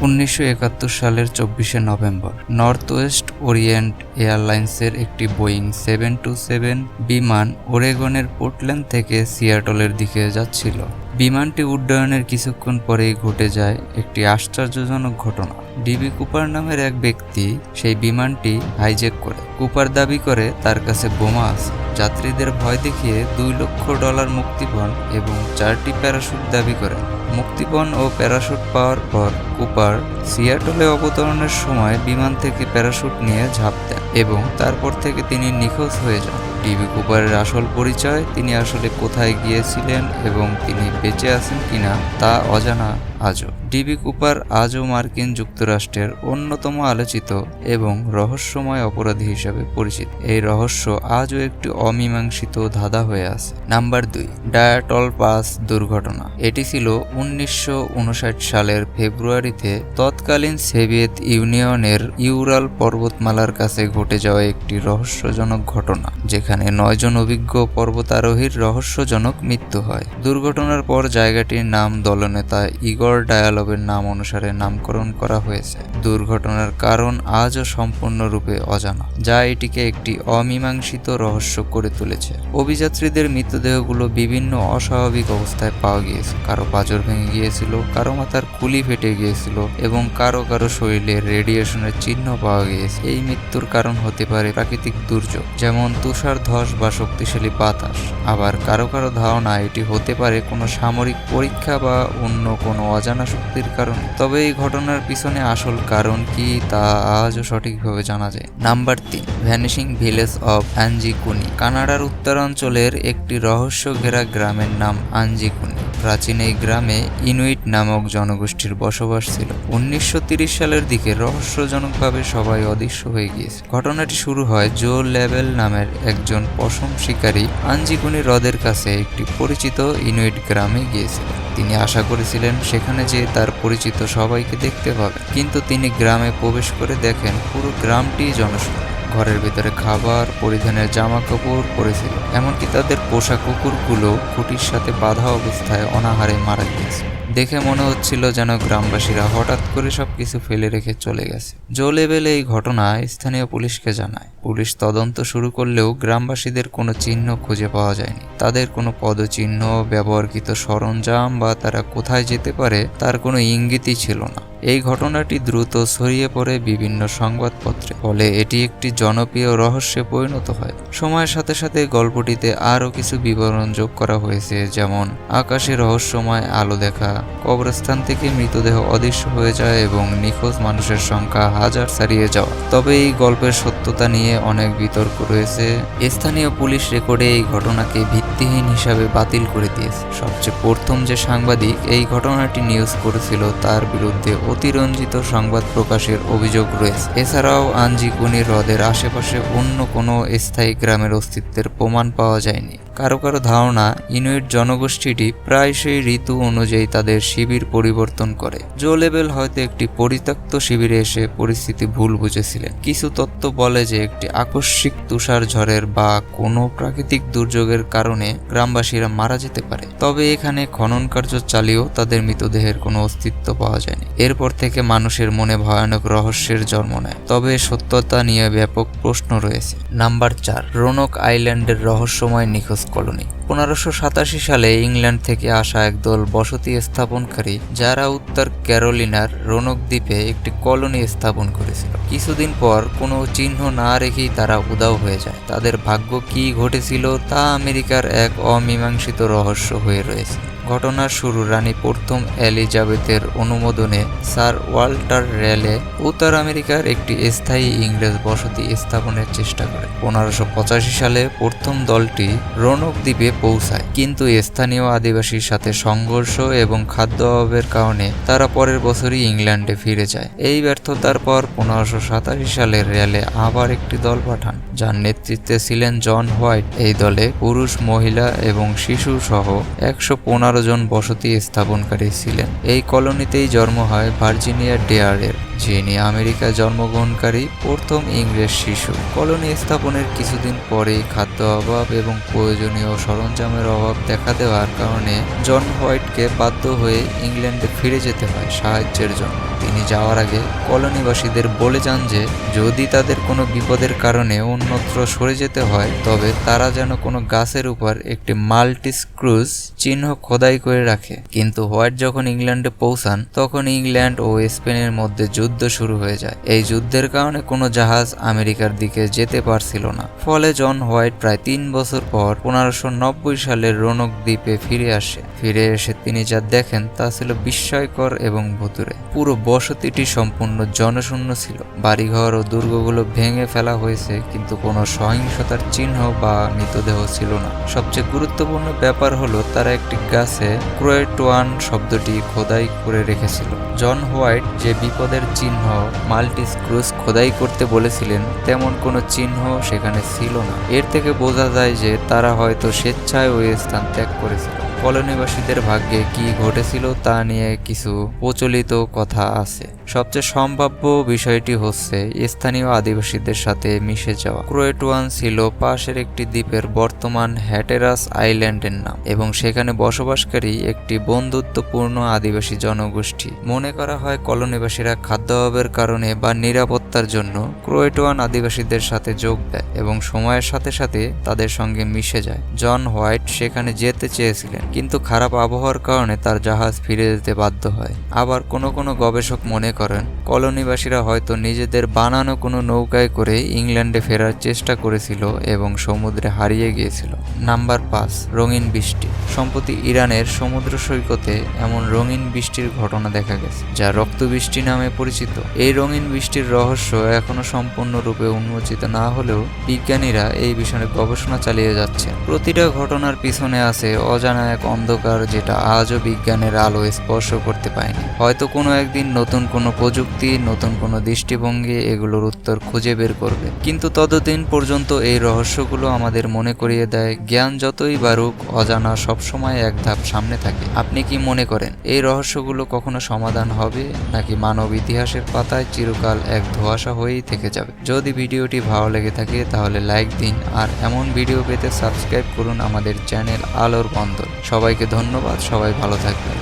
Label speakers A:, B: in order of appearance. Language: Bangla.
A: উনিশশো একাত্তর সালের চব্বিশে নভেম্বর নর্থ ওয়েস্ট ওরিয়েন্ট এয়ারলাইন্সের একটি বোয়িং সেভেন টু সেভেন বিমান ওরেগনের পোর্টল্যান্ড থেকে সিয়াটলের দিকে যাচ্ছিল। বিমানটি উড্ডয়নের কিছুক্ষণ পরেই ঘটে যায় একটি আশ্চর্যজনক ঘটনা। ডিবি কুপার নামের এক ব্যক্তি সেই বিমানটি হাইজ্যাক করে। কুপার দাবি করে, তার কাছে বোমা আছে। যাত্রীদের ভয় দেখিয়ে দুই লক্ষ ডলার মুক্তিপণ এবং চারটি প্যারাশুট দাবি করেন। মুক্তিপণ ও প্যারাশুট পাওয়ার পর কুপার সিয়াটলে অবতরণের সময় বিমান থেকে প্যারাশুট নিয়ে ঝাঁপ দেন এবং তারপর থেকে তিনি নিখোঁজ হয়ে যান। ডিবি কুপারের আসল পরিচয়, তিনি আসলে কোথায় গিয়েছিলেন এবং তিনি বেঁচে আছেন কিনা তা অজানা আজও। ডিবি কুপার আজও মার্কিন যুক্তরাষ্ট্রের অন্যতম আলোচিত এবং রহস্যময় অপরাধী হিসাবে পরিচিত। এই রহস্য আজও একটি অমীমাংসিত ধাঁধা হয়ে আছে। নাম্বার দুই, ডায়াটল পাস দুর্ঘটনা। এটি ছিল উনিশশো উনষাট সালের ফেব্রুয়ারিতে তৎকালীন সোভিয়েত ইউনিয়নের ইউরাল পর্বতমালার কাছে ঘটে যাওয়া একটি রহস্যজনক ঘটনা, যেখানে নয়জন অভিজ্ঞ পর্বতারোহীর রহস্যজনক মৃত্যু হয়। দুর্ঘটনার পর জায়গাটির নাম দলনেতা ইগর ডায়ালবের নাম অনুসারে নামকরণ করা হয়েছে। দুর্ঘটনার কারণ আজও সম্পূর্ণরূপে অজানা, যা এটিকে একটি অমীমাংসিত রহস্য করে তুলেছে। অভিযাত্রীদের মৃতদেহগুলো বিভিন্ন অস্বাভাবিক অবস্থায় পাওয়া গিয়েছে। কারও পাঁজর ভেঙে গিয়েছিল, কারও মাথার কুলি ফেটে গিয়েছিল এবং কারও কারও শরীরে রেডিয়েশনের চিহ্ন পাওয়া গিয়েছে। এই মৃত্যুর কারণ হতে পারে প্রাকৃতিক দুর্যোগ, যেমন তুষার ধস বা শক্তিশালী বাতাস। আবার কারও কারও ধারণা এটি হতে পারে কোনো সামরিক পরীক্ষা বা অন্য কোনো অজানা শক্তির কারণে। তবে এই ঘটনার পিছনে আসল কারণ কি তা আজও সঠিকভাবে জানা যায়। নাম্বার তিন ভ্যানিশিং ভিলেজ অফ আঞ্জিকুনি কানাডার উত্তরাঞ্চলের একটি রহস্য ঘেরা গ্রামের নাম আঞ্জিকুনি প্রাচীন এই গ্রামে ইনুইট নামক জনগোষ্ঠীর বসবাস ছিল। উনিশশো সালের দিকে রহস্যজনকভাবে সবাই অদৃশ্য হয়ে গিয়েছে। ঘটনাটি শুরু হয় জো লেভেল নামের একজন পশম শিকারী আঞ্জিকুনি হ্রদের কাছে একটি পরিচিত ইনুইট গ্রামে গিয়েছিল। তিনি আশা করেছিলেন সেখানে যে তার পরিচিত সবাইকে দেখতে পাবে। কিন্তু তিনি গ্রামে প্রবেশ করে দেখেন পুরো গ্রামটি জনশূন্য। ঘরের ভিতরে খাবার, পরিধানের জামা কাপড় পরেছিল। এমনকি তাদের পোষা কুকুরগুলো খুঁটির সাথে বাঁধা অবস্থায় অনাহারে মারা গিয়েছে। দেখে মনে হচ্ছিল যেন গ্রামবাসীরা হঠাৎ করে সবকিছু ফেলে রেখে চলে গেছে। জো লেভেলে এই ঘটনা স্থানীয় পুলিশকে জানায়। পুলিশ তদন্ত শুরু করলেও গ্রামবাসীদের কোনো চিহ্ন খুঁজে পাওয়া যায়নি। তাদের কোনো পদচিহ্ন ব্যবহৃত সরঞ্জাম বা তারা কোথায় যেতে পারে তার কোনো ইঙ্গিতই ছিল না। এই ঘটনাটি দ্রুত ছড়িয়ে পড়ে বিভিন্ন সংবাদপত্রে, ফলে এটি একটি জনপ্রিয় রহস্যে পরিণত হয়। সময়ের সাথে সাথে গল্পটিতে আরও কিছু বিবরণ যোগ করা হয়েছে, যেমন আকাশে রহস্যময় আলো দেখা, কবরস্থান থেকে মৃতদেহ অদৃশ্য হয়ে যায় এবং নিখোঁজ মানুষের সংখ্যা হাজার ছাড়িয়ে যাওয়া। তবে এই গল্পের সত্যতা নিয়ে অনেক বিতর্ক রয়েছে। স্থানীয় পুলিশ রেকর্ডে এই ঘটনাকে ভিত্তিহীন হিসাবে বাতিল করে দিয়েছে। সবচেয়ে প্রথম যে সাংবাদিক এই ঘটনাটি নিউজ করেছিল, তার বিরুদ্ধে অতিরঞ্জিত সংবাদ প্রকাশের অভিযোগ রয়েছে। এছাড়াও আঞ্জিকুনি হ্রদের আশেপাশে অন্য কোনো স্থায়ী গ্রামের অস্তিত্বের প্রমাণ পাওয়া যায়নি। কারও কারও ধারণা ইনুইট জনগোষ্ঠীটি প্রায়শই ঋতু অনুযায়ী তাদের শিবির পরিবর্তন করে। জো লেভেল হয়তো একটি পরিত্যক্ত শিবিরে এসে পরিস্থিতি ভুল বুঝেছিলেন। কিছু তত্ত্ব বলে যে একটি আকস্মিক তুষার ঝড়ের বা কোনো প্রাকৃতিক দুর্যোগের কারণে গ্রামবাসীরা মারা যেতে পারে। তবে এখানে খনন কার্য চালিয়েও তাদের মৃতদেহের কোনো অস্তিত্ব পাওয়া যায়নি। এরপর থেকে মানুষের মনে ভয়ানক রহস্যের জন্ম নেয়। তবে সত্যতা নিয়ে ব্যাপক প্রশ্ন রয়েছে। নাম্বার চার, রোনক আইল্যান্ডের রহস্যময় নিখোঁজ কলোনি। পনেরোশো সাতাশি সালে ইংল্যান্ড থেকে আসা একদল বসতি স্থাপনকারী যারা উত্তর ক্যারোলিনার রোনক দ্বীপে একটি কলোনি স্থাপন করেছিল। কিছুদিন পর কোনো চিহ্ন না রেখেই তারা উদাও হয়ে যায়। তাদের ভাগ্য কি ঘটেছিল তা আমেরিকার এক অমীমাংসিত রহস্য হয়ে রয়েছে। ঘটনার শুরু রানী প্রথম এলিজাবেথের অনুমোদনে স্যার ওয়াল্টার রেলে উত্তর আমেরিকার একটি স্থায়ী ইংরেজ বসতি স্থাপনের চেষ্টা করে। পনেরোশো পঁচাশি সালে প্রথম দলটি রোনক দ্বীপে পৌঁছায়, কিন্তু স্থানীয় আদিবাসীর সাথে সংঘর্ষ এবং খাদ্য অভাবের কারণে তারা পরের বছরই ইংল্যান্ডে ফিরে যায়। এই ব্যর্থতার পর পনেরোশো সাতাশি সালে রেলে আবার একটি দল পাঠান, যার নেতৃত্বে ছিলেন জন হোয়াইট। এই দলে পুরুষ, মহিলা এবং শিশু সহ একশো পনেরো জন বসতি স্থাপনকারী ছিলেন। এই কলোনিতেই জন্ম হয় ভার্জিনিয়া ডেয়ারের, যিনি আমেরিকায় জন্মগ্রহণকারী প্রথম ইংরেজ শিশু। কলোনি স্থাপনের কিছুদিন পরেই খাদ্য অভাব এবং প্রয়োজনীয় সরঞ্জামের অভাব দেখা দেওয়ার কারণে জন হোয়াইটকে বাধ্য হয়ে ইংল্যান্ডে ফিরে যেতে হয় সাহায্যের জন্য। তিনি যাওয়ার আগে কলোনিবাসীদের বলে যান যে, যদি তাদের কোনো বিপদের কারণে অন্যত্র সরে যেতে হয়, তবে তারা যেন কোনো গাছের উপর একটি মাল্টি স্ক্রুজ চিহ্ন খোদাই করে রাখে। কিন্তু হোয়াইট যখন ইংল্যান্ডে পৌঁছান, তখন ইংল্যান্ড ও স্পেনের মধ্যে যুদ্ধ শুরু হয়ে যায়। এই যুদ্ধের কারণে কোনো জাহাজ আমেরিকার দিকে যেতে পারছিল না। ফলে জন হোয়াইট প্রায় তিন বছর পর পনেরোশো নব্বই সালের রোনক দ্বীপে ফিরে আসে। ফিরে এসে তিনি যা দেখেন, তা ছিল বিস্ময়কর এবং ভুতুরে। পুরো বসতিটি সম্পূর্ণ জনশূন্য ছিল। বাড়িঘর ও দুর্গগুলো ভেঙে ফেলা হয়েছে, কিন্তু কোনো সহিংসতার চিহ্ন বা মৃতদেহ ছিল না। সবচেয়ে গুরুত্বপূর্ণ ব্যাপার হলো, তারা একটি গাছে ক্রোয়েটোয়ান শব্দটি খোদাই করে রেখেছিল। জন হোয়াইট যে বিপদের চিহ্ন মাল্টি স্ক্রুজ খোদাই করতে বলেছিলেন, তেমন কোনো চিহ্ন সেখানে ছিল না। এর থেকে বোঝা যায় যে তারা হয়তো স্বেচ্ছায় ওই স্থান ত্যাগ করেছিল। কলোনিবাসীদের ভাগ্যে কি ঘটেছিল তা নিয়ে কিছু প্রচলিত কথা আছে। সবচেয়ে সম্ভাব্য বিষয়টি হচ্ছে, স্থানীয় আদিবাসীদের সাথে মিশে যাওয়া। ক্রোয়েটওয়ান ছিল পাশের একটি দ্বীপের বর্তমান হ্যাটেরাস আইল্যান্ডের নাম এবং সেখানে বসবাসকারী একটি বন্ধুত্বপূর্ণ আদিবাসী জনগোষ্ঠী। মনে করা হয় কলোনিবাসীরা খাদ্যাভাবের কারণে বা নিরাপত্তার জন্য ক্রোয়েটোয়ান আদিবাসীদের সাথে যোগ দেয় এবং সময়ের সাথে সাথে তাদের সঙ্গে মিশে যায়। জন হোয়াইট সেখানে যেতে চেয়েছিলেন। কিন্তু খারাপ আবহাওয়ার কারণে তার জাহাজ ফিরে যেতে বাধ্য হয়। আবার কোনো কোনো গবেষক মনে করেন, কলোনিবাসীরা হয়তো নিজেদের বানানো কোনো নৌকায় করে ইংল্যান্ডে ফেরার চেষ্টা করেছিল এবং সমুদ্রে হারিয়ে গিয়েছিল। নাম্বার পাঁচ, রঙিন বৃষ্টি। সম্প্রতি ইরানের সমুদ্র সৈকতে এমন রঙিন বৃষ্টির ঘটনা দেখা গেছে, যা রক্ত বৃষ্টি নামে পরিচিত। এই রঙিন বৃষ্টির রহস্য এখনও সম্পূর্ণরূপে উন্মোচিত না হলেও বিজ্ঞানীরা এই বিষয়ে গবেষণা চালিয়ে যাচ্ছে প্রতিটা ঘটনার পিছনে আছে অজানা এক অন্ধকার যেটা আজও বিজ্ঞানের আলো স্পর্শ করতে পায়নি। হয়তো কোনো একদিন নতুন কোনো প্রযুক্তি, নতুন কোনো দৃষ্টিভঙ্গি এগুলোর উত্তর খুঁজে বের করবে। কিন্তু ততদিন পর্যন্ত এই রহস্যগুলো আমাদের মনে করিয়ে দেয় জ্ঞান যতই বাড়ুক, অজানা সবসময় এক ধাপ সামনে থাকে। আপনি কি মনে করেন, এই রহস্যগুলো কখনো সমাধান হবে, নাকি মানব ইতিহাসের পাতায় চিরকাল এক ধোয়াশা হয়েই থেকে যাবে? যদি ভিডিওটি ভালো লেগে থাকে, তাহলে লাইক দিন, আর এমন ভিডিও পেতে সাবস্ক্রাইব করুন আমাদের চ্যানেল আলোর বন্দর। সবাইকে ধন্যবাদ, সবাই ভালো থাকবেন।